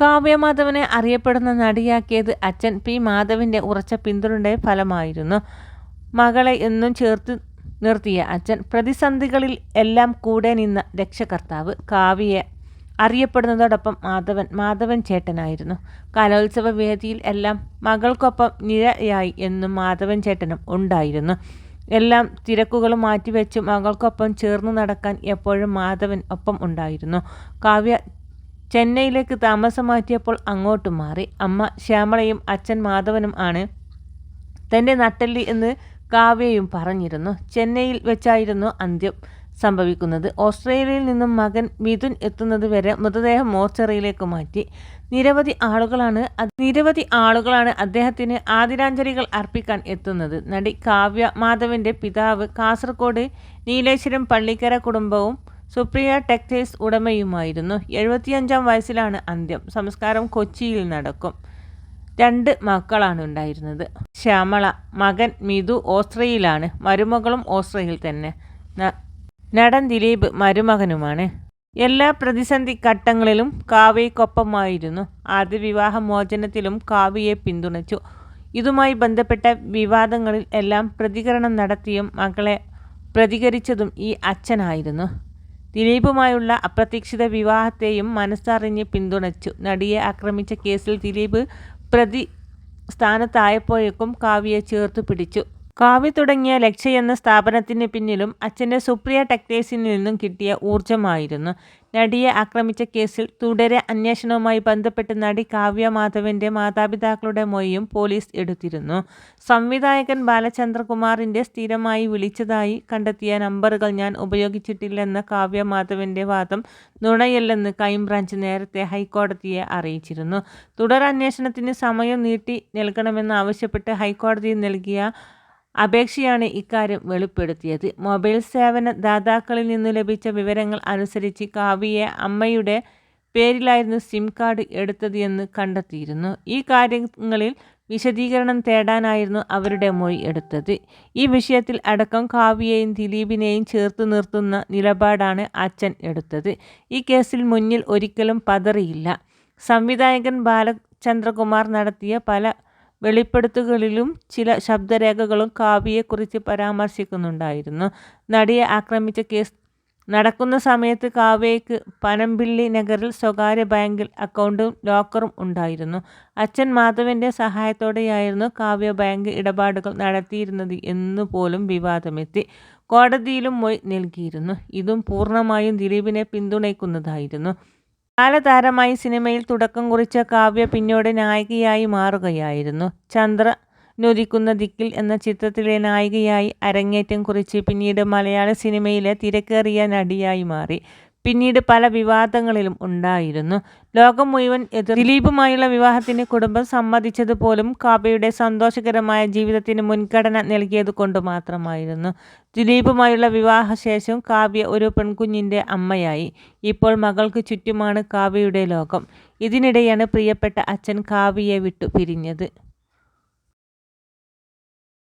കാവ്യമാധവനെ അറിയപ്പെടുന്ന നടിയാക്കിയത് അച്ഛൻ പി മാധവിന്റെ ഉറച്ച പിന്തുണയുടെ ഫലമായിരുന്നു. മകളെ എന്നും ചേർത്ത് നിർത്തിയ അച്ഛൻ പ്രതിസന്ധികളിൽ എല്ലാം കൂടെ നിന്ന രക്ഷകർത്താവ് കാവ്യയെ അറിയപ്പെടുന്നതോടൊപ്പം മാധവൻ മാധവൻ ചേട്ടനായിരുന്നു. കലോത്സവ വേദിയിൽ എല്ലാം മകൾക്കൊപ്പം നിരയായി എന്നും മാധവൻ ചേട്ടനും ഉണ്ടായിരുന്നു. എല്ലാം തിരക്കുകളും മാറ്റിവെച്ച് മകൾക്കൊപ്പം ചേർന്ന് നടക്കാൻ എപ്പോഴും മാധവൻ ഒപ്പം ഉണ്ടായിരുന്നു. കാവ്യ ചെന്നൈയിലേക്ക് താമസം മാറ്റിയപ്പോൾ അങ്ങോട്ട് മാറി. അമ്മ ശ്യാമളയും അച്ഛൻ മാധവനും ആണ് തന്റെ നട്ടല്ലി എന്ന് കാവ്യയും പറഞ്ഞിരുന്നു. ചെന്നൈയിൽ വെച്ചായിരുന്നു അന്ത്യം സംഭവിക്കുന്നത്. ഓസ്ട്രേലിയയിൽ നിന്നും മകൻ മിഥുൻ എത്തുന്നത് വരെ മൃതദേഹം മോർച്ചറിയിലേക്ക് മാറ്റി. നിരവധി ആളുകളാണ് നിരവധി ആളുകളാണ് അദ്ദേഹത്തിന് ആദരാഞ്ജലികൾ അർപ്പിക്കാൻ എത്തുന്നത്. നടി കാവ്യ മാധവന്റെ പിതാവ് കാസർഗോഡ് നീലേശ്വരം പള്ളിക്കര കുടുംബവും സുപ്രിയ ടെക്സ്റ്റൈൽസ് ഉടമയുമായിരുന്നു. എഴുപത്തിയഞ്ചാം വയസ്സിലാണ് അന്ത്യം. സംസ്കാരം കൊച്ചിയിൽ നടക്കും. രണ്ട് മക്കളാണ് ഉണ്ടായിരുന്നത്. ശ്യാമള മകൻ മിഥു ഓസ്ട്രേലിയയിലാണ്. മരുമകളും ഓസ്ട്രേലിയയിൽ തന്നെ. നടൻ ദിലീപ് മരുമകനുമാണ്. എല്ലാ പ്രതിസന്ധി ഘട്ടങ്ങളിലും കാവ്യയ്ക്കൊപ്പമായിരുന്നു. ആദ്യ വിവാഹ മോചനത്തിലും കാവ്യയെ പിന്തുണച്ചു. ഇതുമായി ബന്ധപ്പെട്ട വിവാദങ്ങളിൽ എല്ലാം പ്രതികരണം നടത്തിയും മകളെ പ്രതികരിച്ചതും ഈ അച്ഛനായിരുന്നു. ദിലീപുമായുള്ള അപ്രതീക്ഷിത വിവാഹത്തെയും മനസ്സറിഞ്ഞ് പിന്തുണച്ചു. നടിയെ ആക്രമിച്ച കേസിൽ ദിലീപ് പ്രതി സ്ഥാനത്തായപ്പോഴേക്കും കാവ്യയെ ചേർത്തു പിടിച്ചു. കാവ്യ തുടങ്ങിയ ലക്ഷ്യ എന്ന സ്ഥാപനത്തിന് പിന്നിലും അച്ഛന്റെ സുപ്രിയ ടെക്ടേഴ്സിൽ നിന്നും കിട്ടിയ ഊർജമായിരുന്നു നടിയെ ആക്രമിച്ച കേസിൽ തുടരെ അന്വേഷണവുമായി ബന്ധപ്പെട്ട് നടി കാവ്യ മാധവന്റെ മാതാപിതാക്കളുടെ മൊഴിയും പോലീസ് എടുത്തിരുന്നു. സംവിധായകൻ ബാലചന്ദ്രകുമാറിന്റെ സ്ഥിരമായി വിളിച്ചതായി കണ്ടെത്തിയ നമ്പറുകൾ ഞാൻ ഉപയോഗിച്ചിട്ടില്ലെന്ന കാവ്യ മാധവന്റെ വാദം നുണയല്ലെന്ന് ക്രൈംബ്രാഞ്ച് നേരത്തെ ഹൈക്കോടതിയെ അറിയിച്ചിരുന്നു. തുടർ അന്വേഷണത്തിന് സമയം നീട്ടി നൽകണമെന്നാവശ്യപ്പെട്ട് ഹൈക്കോടതി നൽകിയ അപേക്ഷയാണ് ഇക്കാര്യം വെളിപ്പെടുത്തിയത്. മൊബൈൽ സേവന ദാതാക്കളിൽ നിന്നു ലഭിച്ച വിവരങ്ങൾ അനുസരിച്ച് കാവ്യയെ അമ്മയുടെ പേരിലായിരുന്നു സിം കാർഡ് എടുത്തത് എന്ന് കണ്ടെത്തിയിരുന്നു. ഈ കാര്യങ്ങളിൽ വിശദീകരണം തേടാനായിരുന്നു അവരുടെ മൊഴി എടുത്തത്. ഈ വിഷയത്തിൽ അടക്കം കാവ്യയെയും ദിലീപിനെയും ചേർത്ത് നിർത്തുന്ന നിലപാടാണ് അച്ഛൻ എടുത്തത്. ഈ കേസിൽ മുന്നിൽ ഒരിക്കലും പതറിയില്ല. സംവിധായകൻ ബാലചന്ദ്രകുമാർ നടത്തിയ പല വെളിപ്പെടുത്തലുകളിലും ചില ശബ്ദരേഖകളും കാവ്യയെക്കുറിച്ച് പരാമർശിക്കുന്നുണ്ടായിരുന്നു. നടിയെ ആക്രമിച്ച കേസ് നടക്കുന്ന സമയത്ത് കാവ്യയ്ക്ക് പനമ്പിള്ളി നഗറിൽ സ്വകാര്യ ബാങ്കിൽ അക്കൗണ്ടും ലോക്കറും ഉണ്ടായിരുന്നു. അച്ഛൻ മാധവന്റെ സഹായത്തോടെയായിരുന്നു കാവ്യ ബാങ്ക് ഇടപാടുകൾ നടത്തിയിരുന്നത് എന്നുപോലും വിവാദമെത്തി കോടതിയിലും മൊഴി നൽകിയിരുന്നു. ഇതും പൂർണമായും ദിലീപിനെ പിന്തുണയ്ക്കുന്നതായിരുന്നു. ബാലതാരമായി സിനിമയിൽ തുടക്കം കുറിച്ച കാവ്യ പിന്നീട് നായികയായി മാറുകയായിരുന്നു. ചന്ദ്ര നൊരിക്കുന്ന ദിക്കിൽ എന്ന ചിത്രത്തിലെ നായികയായി അരങ്ങേറ്റം കുറിച്ച് പിന്നീട് മലയാള സിനിമയിലെ തിരക്കേറിയ നടിയായി മാറി. പിന്നീട് പല വിവാദങ്ങളിലും ഉണ്ടായിരുന്നു. ലോകം മുഴുവൻ ദിലീപുമായുള്ള വിവാഹത്തിന് കുടുംബം സമ്മതിച്ചതുപോലും കാബയുടെ സന്തോഷകരമായ ജീവിതത്തിന് മുൻഗണന നൽകിയത് കൊണ്ട് മാത്രമായിരുന്നു. ദിലീപുമായുള്ള വിവാഹശേഷം കാവ്യ ഒരു പെൺകുഞ്ഞിന്റെ അമ്മയായി. ഇപ്പോൾ മകൾക്ക് ചുറ്റുമാണ് കാവ്യയുടെ ലോകം. ഇതിനിടെയാണ് പ്രിയപ്പെട്ട അച്ഛൻ കാവ്യയെ വിട്ടു പിരിഞ്ഞത്.